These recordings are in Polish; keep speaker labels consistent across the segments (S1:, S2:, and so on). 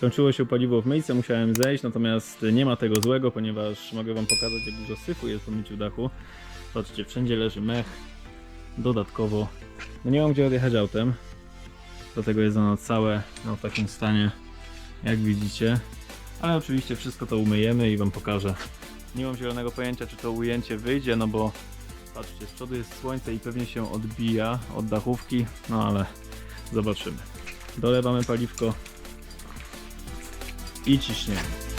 S1: Skończyło się paliwo w myjce, musiałem zejść, natomiast nie ma tego złego, ponieważ mogę wam pokazać jak dużo syfu jest po myciu dachu. Patrzcie, wszędzie leży mech. Dodatkowo, no nie mam gdzie odjechać autem. Dlatego jest ono całe no, w takim stanie, jak widzicie. Ale oczywiście wszystko to umyjemy i wam pokażę. Nie mam zielonego pojęcia, czy to ujęcie wyjdzie, no bo patrzcie, z przodu jest słońce i pewnie się odbija od dachówki, no ale zobaczymy. Dolewamy paliwko i ciśniemy.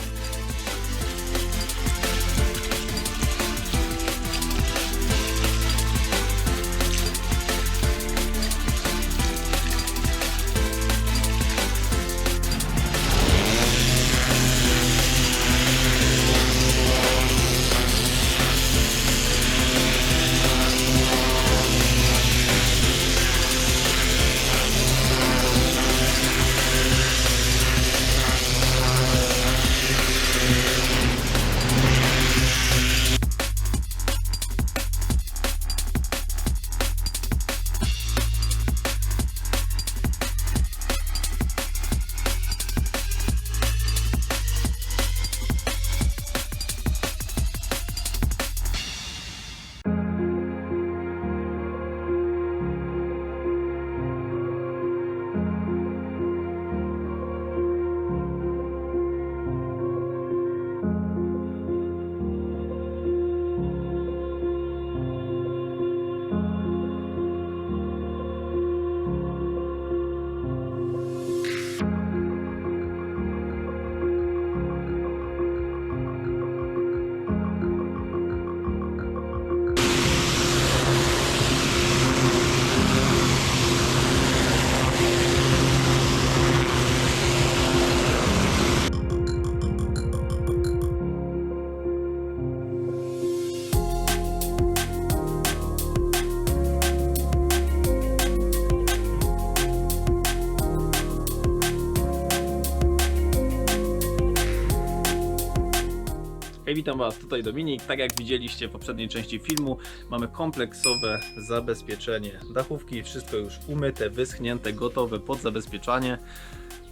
S1: Hej, witam Was, tutaj Dominik. Tak jak widzieliście w poprzedniej części filmu, mamy kompleksowe zabezpieczenie dachówki. Wszystko już umyte, wyschnięte, gotowe pod zabezpieczanie.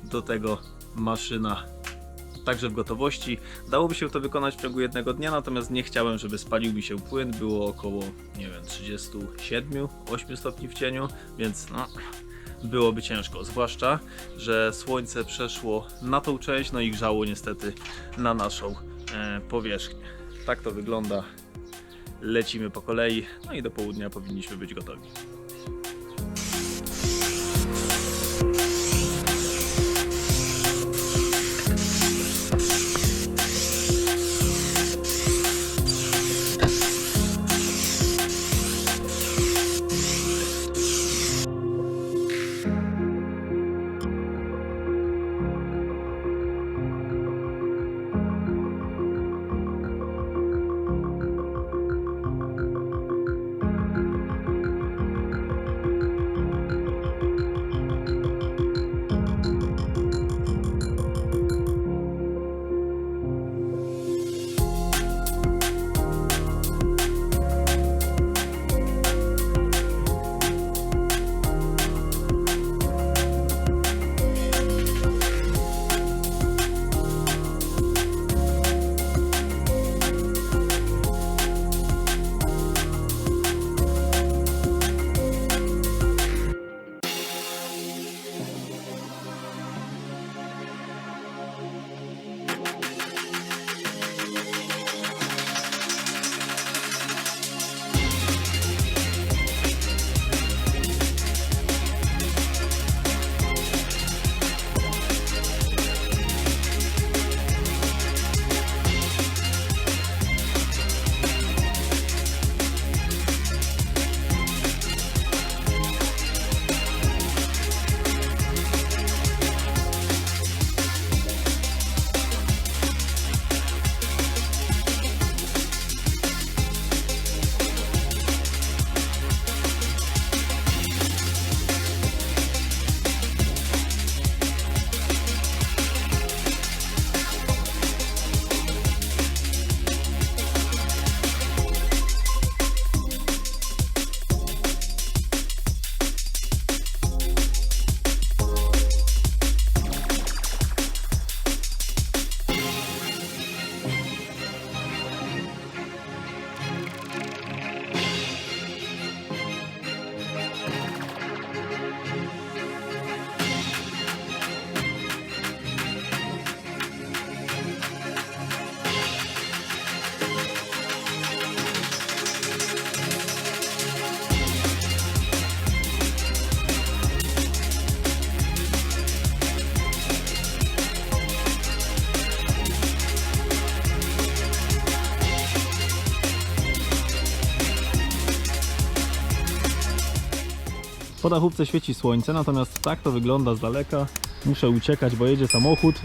S1: Do tego maszyna także w gotowości. Dałoby się to wykonać w ciągu jednego dnia, natomiast nie chciałem, żeby spalił mi się płyn. Było około, nie wiem, 37-8 stopni w cieniu, więc no, byłoby ciężko. Zwłaszcza, że słońce przeszło na tą część, no i grzało niestety na naszą powierzchnię. Tak to wygląda. Lecimy po kolei, no i do południa powinniśmy być gotowi. Po dachówce świeci słońce, natomiast tak to wygląda z daleka. Muszę uciekać, bo jedzie samochód.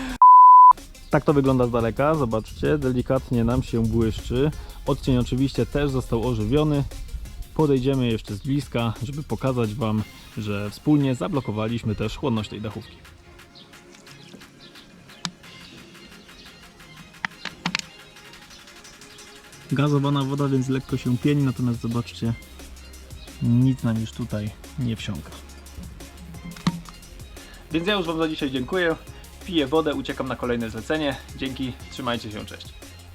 S1: tak to wygląda z daleka, zobaczcie, delikatnie nam się błyszczy. Odcień oczywiście też został ożywiony. Podejdziemy jeszcze z bliska, żeby pokazać Wam, że wspólnie zablokowaliśmy też chłonność tej dachówki. Gazowana woda, więc lekko się pieni, natomiast zobaczcie, nic nam już tutaj nie wsiąka. Więc ja już Wam za dzisiaj dziękuję. Piję wodę, uciekam na kolejne zlecenie. Dzięki, trzymajcie się, cześć.